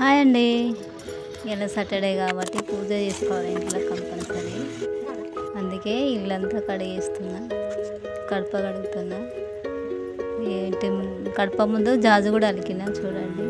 Hi అండి. ఇలా Saturday కాబట్టి పూజ చేసుకోవాలి ఇంట్లో కంపల్సరీ. అందుకే ఇల్లంతా కడిగేస్తున్నా కడప కడుగుతున్నా. ఏంటి కడప ముందు జాజు కూడా అలికినా చూడండి.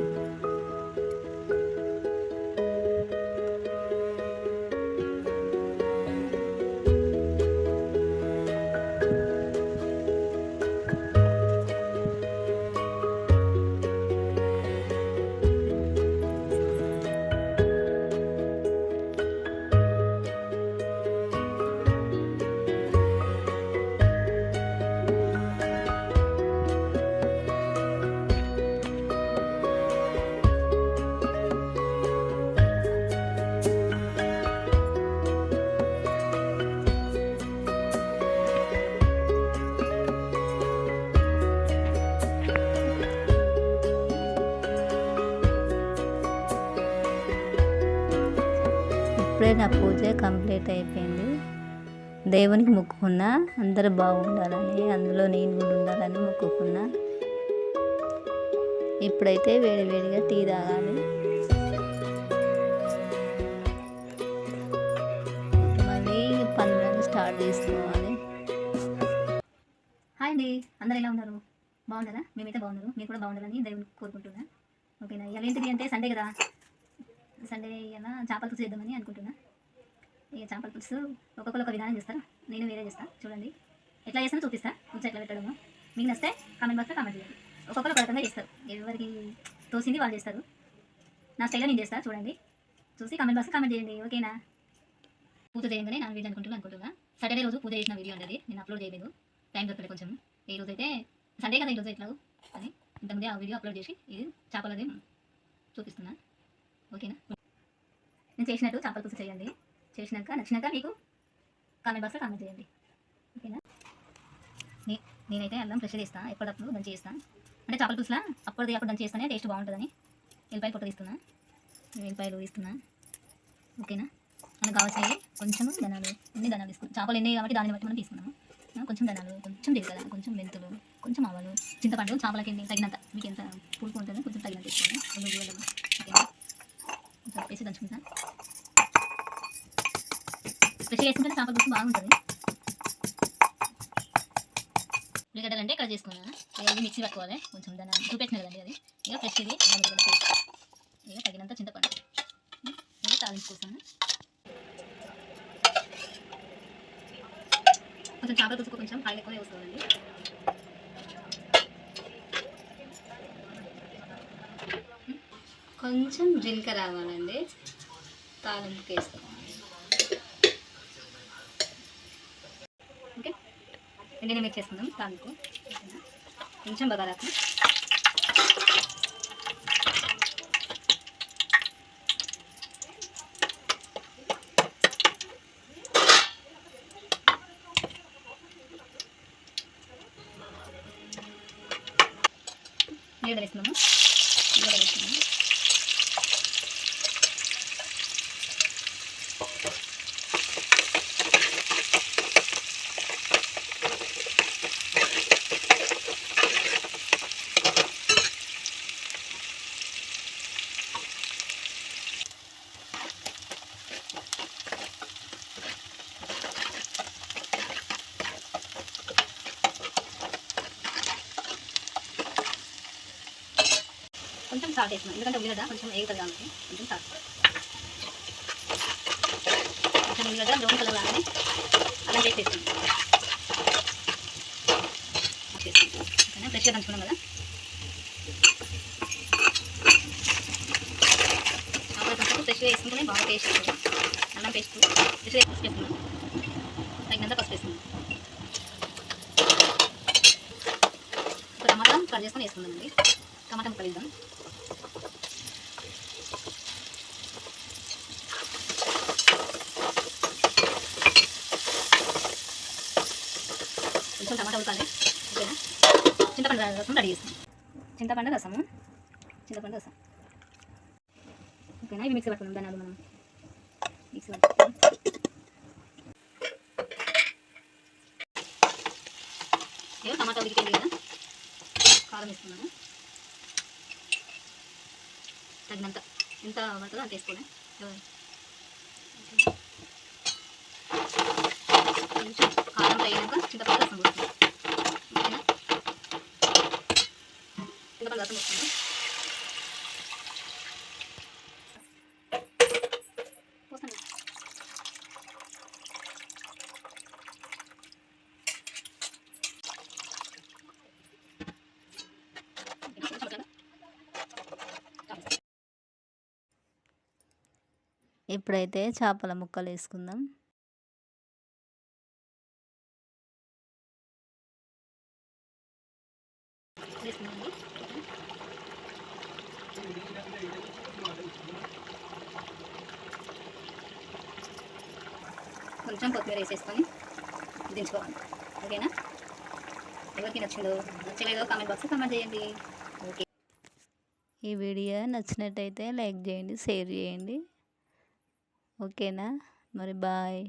అప్పుడే నా పూజ కంప్లీట్ అయిపోయింది. దేవునికి మొక్కుకున్నా అందరూ బాగుండాలని అందులో నేను కూడా ఉండాలని మొక్కుకున్నా. ఇప్పుడైతే వేడి వేడిగా టీ తాగాలి. మళ్ళీ పనులను స్టార్ట్ చేసుకోవాలి. హాయ్ అండి అందరు ఎలా ఉన్నారు? బాగున్నారా? మేమైతే బాగున్నారు మీరు కూడా బాగుండాలని దేవుని కోరుకుంటున్నా. ఓకేనా? ఇవాళ ఏంటిది అంటే సండే కదా. సండే ఇలా చేపల పులుసు చేద్దామని అనుకుంటున్నా. ఇక చేపల పులుసు ఒక్కొక్కరు ఒక విధానం చేస్తారు. నేను వేరే చేస్తాను చూడండి. ఎట్లా చేస్తానో చూపిస్తా. కొంచెం ఎట్లా పెట్టడము. మీకు నస్తే కామెంట్ బాక్స్లో కామెంట్ చేయండి. ఒక్కొక్కరు ఒక రకంగా చేస్తారు. ఎవరికి తోసింది వాళ్ళు చేస్తారు. నా స్టైల్లో నేను చేస్తాను చూడండి. చూసి కామెంట్ బాక్స్లో కామెంట్ చేయండి ఓకేనా? పూజ చేయంగానే నా వీడియో అనుకుంటున్నా అనుకుంటున్నా. సాటర్డే రోజు పూజ చేసిన వీడియో ఉండేది నేను అప్లోడ్ చేయలేదు. టైం దొరకలేదు కొంచెం. ఈ రోజు అయితే సండే కదా ఈరోజు ఎట్లా అని ఇంతకుముందే ఆ వీడియో అప్లోడ్ చేసి ఇది చేపలది చూపిస్తున్నాను ఓకేనా? నేను చేసినట్టు చేపల పులుసు చేయండి. చేసినాక నచ్చినాక మీకు కామెంట్ బాక్స్లో కామెంట్ చేయండి. ఓకేనా? నేనైతే అల్లం ఫ్రెష్ చేస్తాను ఎప్పటికప్పుడు దంచి చేస్తాను అంటే చేపల పులుసులా? అప్పుడు అప్పుడు దంచి చేస్తేనే టేస్ట్ బాగుంటుందని. ఎల్లిపాయలు పొట్ట తీస్తున్నా. ఎల్లిపాయలు తీస్తున్నా. ఓకేనా? మనకు కావాల్సినవి కొంచెం ధనాలు ఎన్ని ధనాలు తీసుకున్నాం? చేపలు ఎన్ని కాబట్టి దాన్ని బట్టి మనం తీసుకున్నాము కొంచెం ధనాలు కొంచెం జీలకర్ర కొంచెం మెంతులు కొంచెం ఆవాలు చింతపండు చేపలకి తగినంత మీకు ఎంత పులుపు ఉంటుందో కొంచెం తగినంత తీసుకోండి రెండు ఉల్లిగడ్డలు ఓకేనా కొంచెం వేసి దంచుకుంటాను ఫ్రెష్గా వేసుకుంటే చేపల పులుసు బాగుంటుంది. ఉల్లిగడ్డలు అంటే ఇక్కడ చేసుకున్నాను ఇక మిక్సీ పట్టుకోవాలి. కొంచెం దాన్ని చూపెట్టిన కదండి అది. ఇక ఫ్రెష్ ఇది. ఇక తగినంత చింతపండు. ఇది తాలించుకోసాను కొంచెం చేపల పులుసుకు కొంచెం ఆయిల్ ఎక్కువ వేసుకోవాలండి కొంచెం జీలకర్ర రావాలండి. తాలింపుకి వేసుకోవాలి. ఓకే. రెండింటిని మిక్స్ చేసుకుందాం తాలింపు. కొంచెం బగారాకు నీళ్ళు వేస్తున్నాము. నీళ్ళు వేస్తున్నాము. కొంచెం సాల్ట్ వేస్తున్నాం ఎందుకంటే ఉల్లిగడ్డ కొంచెం వేగుతుంది కాబట్టి కొంచెం సాల్ట్ కొంచెం ఉల్లిగడ్డ బ్రౌన్ కలర్ రాగానే అల్లం పేస్ట్ ఓకే ఓకేనా? ఫ్రెష్గా దంచుకున్నాం కదా? ఫ్రెష్గా వేసుకుంటేనే బాగా టేస్ట్ వస్తుంది. అల్లం పేస్ట్ ఫ్రెష్గా వేసుకుంటున్నాం తగినంత పసుపు వేస్తున్నాం ఒక టమాటా కట్ చేసుకొని వేసుకుందామండి. టమాటా ముక్కలు కొంచెం టమాటా ఉడకాలి. ఓకేనా? చింతపండు రసం రెడీ చేస్తాం చింతపండు రసము చింతపండు రసం. ఓకేనా? ఇవి మిక్సీ పట్టుకున్నాం ధనాలు మనం. మిక్సీ పట్టుకుందాం టమాటా ఉడికిపోయింది కదా? కారం వేస్తున్నాను తగినంత. ఎంత పడుతుందో అంత వేసుకోవాలి కొంచెం కారం తగినాక చింతపండు రసం పోస్తుంది ఓకేనా చింతపండు రసం పోస్తుంది పోస్తాను ఇప్పుడైతే చేపల ముక్కలు వేసుకుందాం కొంచెం కొత్తిమీర వేసేసుకొని దించుకోవాలి. ఓకేనా? ఎవరికి నచ్చిందో నచ్చలేదో కామెంట్ బాక్స్ కామెంట్ చేయండి. ఓకే. ఈ వీడియో నచ్చినట్టయితే లైక్ చేయండి షేర్ చేయండి. ఓకేనా? మరి బాయ్.